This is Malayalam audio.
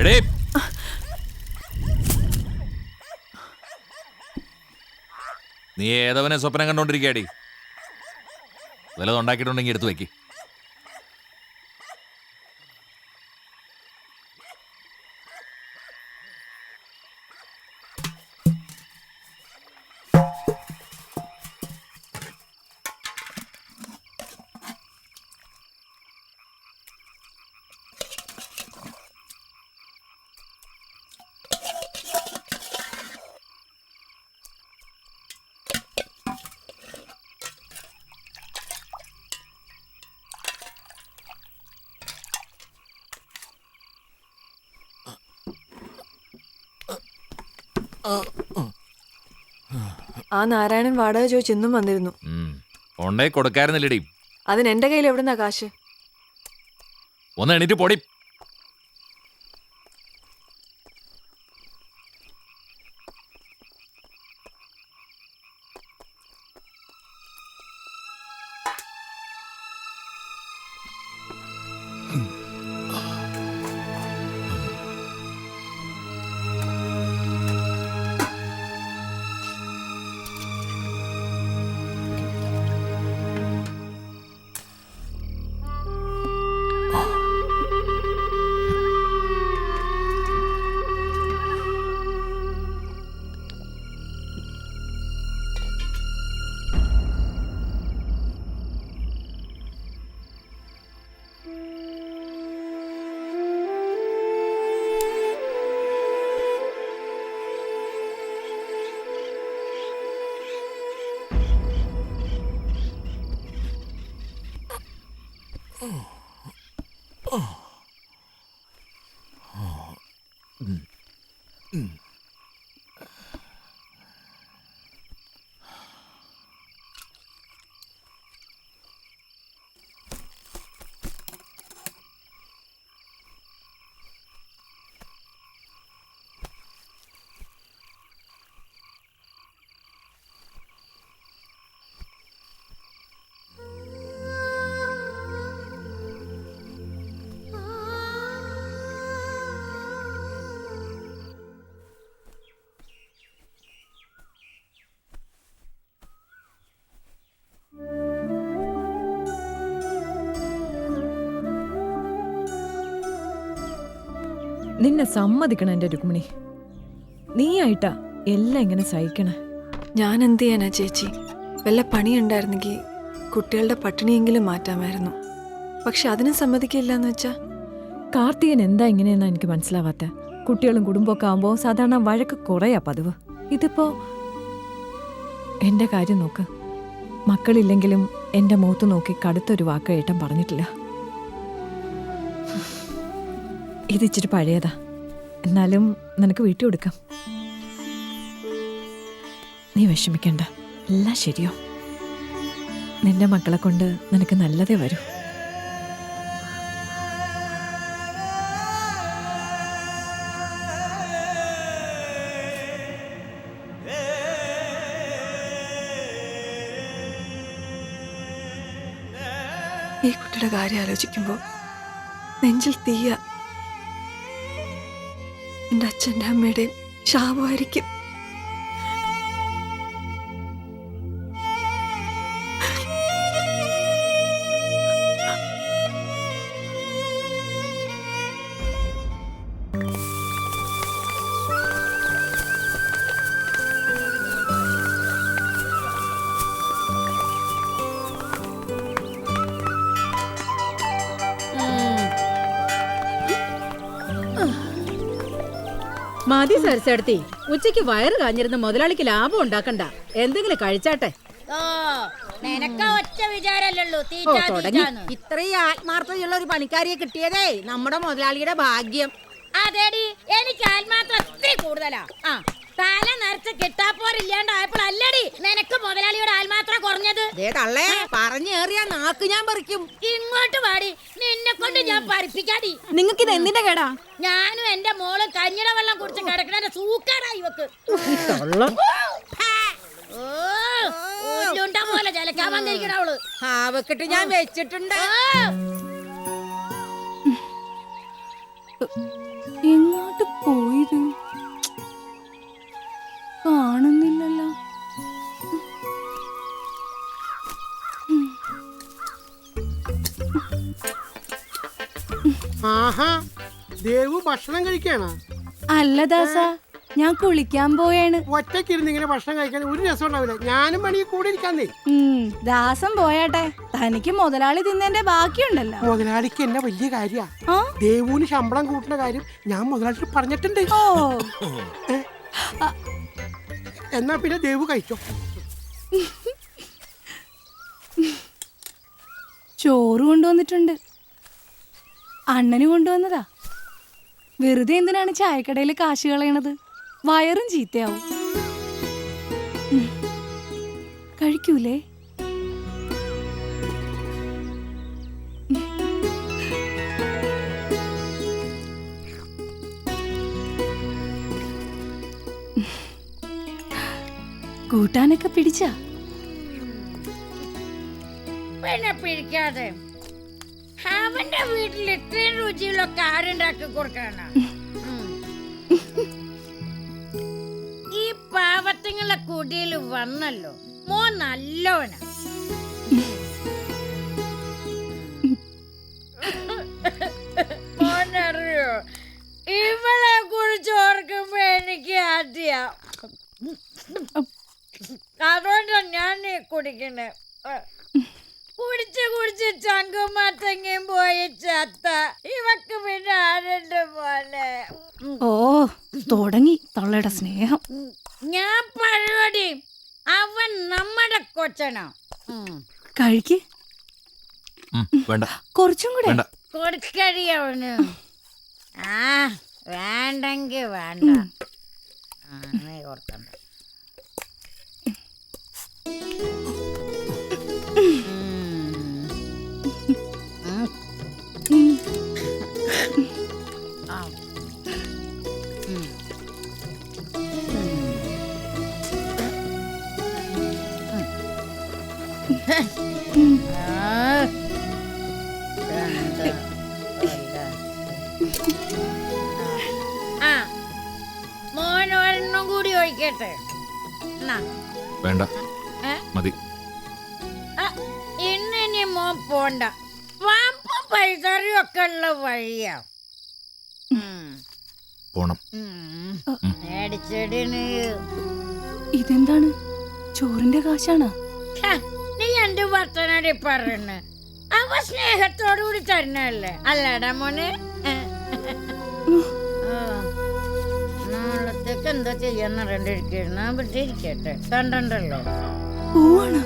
എടേ. നീ ഏതവനെ സ്വപ്നം കണ്ടോണ്ടിരിക്കാടി വല്ലതും ഉണ്ടാക്കിയിട്ടുണ്ടെങ്കിൽ എടുത്തു വെക്ക്. ആ നാരായണൻ വാടക ചോദിച്ച് ഇന്നും വന്നിരുന്നു. ഉം. കൊടുക്കാരുന്നില്ലടി അതിന് എന്റെ കയ്യിൽ എവിടുന്നാ കാശ്? ഒന്ന് എണീറ്റ് പൊടി. 어. 어. 어. 음. 음. നിന്നെ സമ്മതിക്കണം എന്റെ രുക്മിണി. നീയായിട്ടാ എല്ലാം ഇങ്ങനെ സഹിക്കണേ. ഞാൻ എന്ത് ചെയ്യാനാ ചേച്ചി? വല്ല പണിയുണ്ടായിരുന്നെങ്കിൽ കുട്ടികളുടെ പട്ടിണിയെങ്കിലും മാറ്റാമായിരുന്നു. പക്ഷെ അതിനും സമ്മതിക്കില്ല എന്ന് വെച്ചാ? കാർത്തികൻ എന്താ ഇങ്ങനെയെന്നാ എനിക്ക് മനസ്സിലാവാത്ത. കുട്ടികളും കുടുംബമൊക്കെ ആകുമ്പോൾ സാധാരണ വഴക്ക് കുറയാ പതിവ്. ഇതിപ്പോ എന്റെ കാര്യം നോക്ക്. മക്കളില്ലെങ്കിലും എന്റെ മുഖത്ത് നോക്കി കടുത്തൊരു വാക്ക് ഏട്ടൻ പറഞ്ഞിട്ടില്ല. ഇത് ഇച്ചിരി പഴയതാ. എന്നാലും നിനക്ക് വീട്ടിൽ കൊടുക്കാം. നീ വിഷമിക്കണ്ട. എല്ലാം ശരിയോ? നിന്റെ മക്കളെ കൊണ്ട് നിനക്ക് നല്ലതേ വരൂ. ഈ കുട്ടിയുടെ കാര്യം ആലോചിക്കുമ്പോൾ നെഞ്ചിൽ തീയ എന്റെ അച്ഛന്റെ അമ്മയുടെയും ശാപമായിരിക്കും. മതി സരസെടുത്തി ഉച്ചയ്ക്ക് വയറ് കാഞ്ഞിരുന്ന മുതലാളിക്ക് ലാഭം ഉണ്ടാക്കണ്ട. എന്തെങ്കിലും കഴിച്ചാട്ടെ. ഇത്രയും ആത്മാർത്ഥതയുള്ള ഒരു പണിക്കാരിയെ കിട്ടിയതേ നമ്മുടെ മുതലാളിയുടെ ഭാഗ്യം. അതേടി എനിക്ക് ആത്മാത്രം ഒത്തിരി കൂടുതലാ. തല നിറച്ച് കിട്ടാപ്പോരില്ലാണ്ടായപ്പോൾ അല്ലടി നിനക്ക് മുതലാളിയുടെ ആത്മാത്രം കുറഞ്ഞത്? ദേ തള്ളേ പറഞ്ഞേറിയ നാക്ക് ഞാൻ പറിക്കും. ഇങ്ങോട്ട് വാടി. നിന്നെ കൊണ്ട് ഞാൻ പരിപ്പിക്കാടി നിങ്ങൾക്ക് ഇത് എന്തിന്റെ കേടാ? ഞാനും എന്റെ മോൾ കഞ്ഞിട വെള്ളം കുടിച്ച് കിടക്കണ സൂക്കാറായി ഇവക്ക്. ഓ ഉരുണ്ട പോലെ ജലക്കാൻ വന്നിരിക്കണ അവൾ. ആവക്കിട്ട് ഞാൻ വെച്ചിട്ടുണ്ട്. ഇങ്ങോട്ട് എങ്ങോട്ട് പോയത്? കാണുന്നില്ലല്ലോ ആഹാ ദേവു ഭക്ഷണം കഴിക്കാണ്. അല്ല ദാസ ഞാൻ കുളിക്കാൻ പോയാണ്. ഒറ്റക്കിരുന്ന് ഇങ്ങനെ ഭക്ഷണം കഴിക്കാൻ ഒരു രസം ഉണ്ടാവില്ല. ഞാനും പണി കൂടെ ഇരിക്കാന്നേ ദാസം പോയാട്ടെ. തനിക്ക് മുതലാളി തിന്നതിന്റെ ബാക്കിയുണ്ടല്ലോ മുതലാളിക്ക് എന്നെ വലിയ കാര്യാ? ദേവുവിന് ശമ്പളം കൂട്ടുന്ന കാര്യം ഞാൻ മുതലാളിക്ക് പറഞ്ഞിട്ടുണ്ട്. ഓ. എന്നാ പിന്നെ ദേവു കഴിച്ചോ. ചോറ് കൊണ്ടുവന്നിട്ടുണ്ട്. അണ്ണന് കൊണ്ടുവന്നതാ. വെറുതെ എന്തിനാണ് ചായക്കടയിൽ കാശ് കളയണത്? വയറും ചീത്തയാവും. കഴിക്കൂലേ? കൂട്ടാനൊക്കെ പിടിച്ചാ? പിന്നെ പിടിക്കാതെ. അവന്റെ വീട്ടിൽ ഇത്രയും രുചിയിലൊക്കെ ആരുണ്ടാക്കി കൊടുക്കണ ഈ പാവത്തിങ്ങളെ കുടിയിൽ വന്നല്ലോ. മോ നല്ലോനാ ചങ്കുമാറ്റങ്ങയും പോയി ചത്ത. ഇവക്ക് പിന്നെ ആരുണ്ട് പോലെ ഓ തുടങ്ങി. തള്ളയുടെ സ്നേഹം. ഞാൻ പഴവടി അവൻ നമ്മുടെ കൊച്ചനോ. കഴിക്ക്. വേണ്ട. കുറച്ചും കൂടെ. വേണ്ട. കൊടുക്കടി അവന്. ആ വേണ്ടെങ്കി വേണ്ട. ആ, നീ കൊടുക്കണ്ട. ആ. മോൻ ഒരെണ്ണം കൂടി ഒഴിക്കട്ടെ. വേണ്ട. മതി. മോൻ പോണ്ട. പാമ്പും പൈസറിയും ഒക്കെ ഉള്ള വഴിയാ. ഉം. പോണം. ഉം. മേടിച്ചെടിന്. ഇതെന്താണ്? ചോറിന്റെ കാശാണോ? നീ എന്റെ വർത്തനടി പറഞ്ഞു അവ സ്നേഹത്തോടു കൂടി തരണല്ലേ അല്ലടാ മോനെ. എന്താ ചെയ്യാന്ന് അറിയണ്ടിരിക്കുന്നു ഇവിടെ ഇരിക്കട്ടെ. കണ്ടല്ലോ പോവാണ്.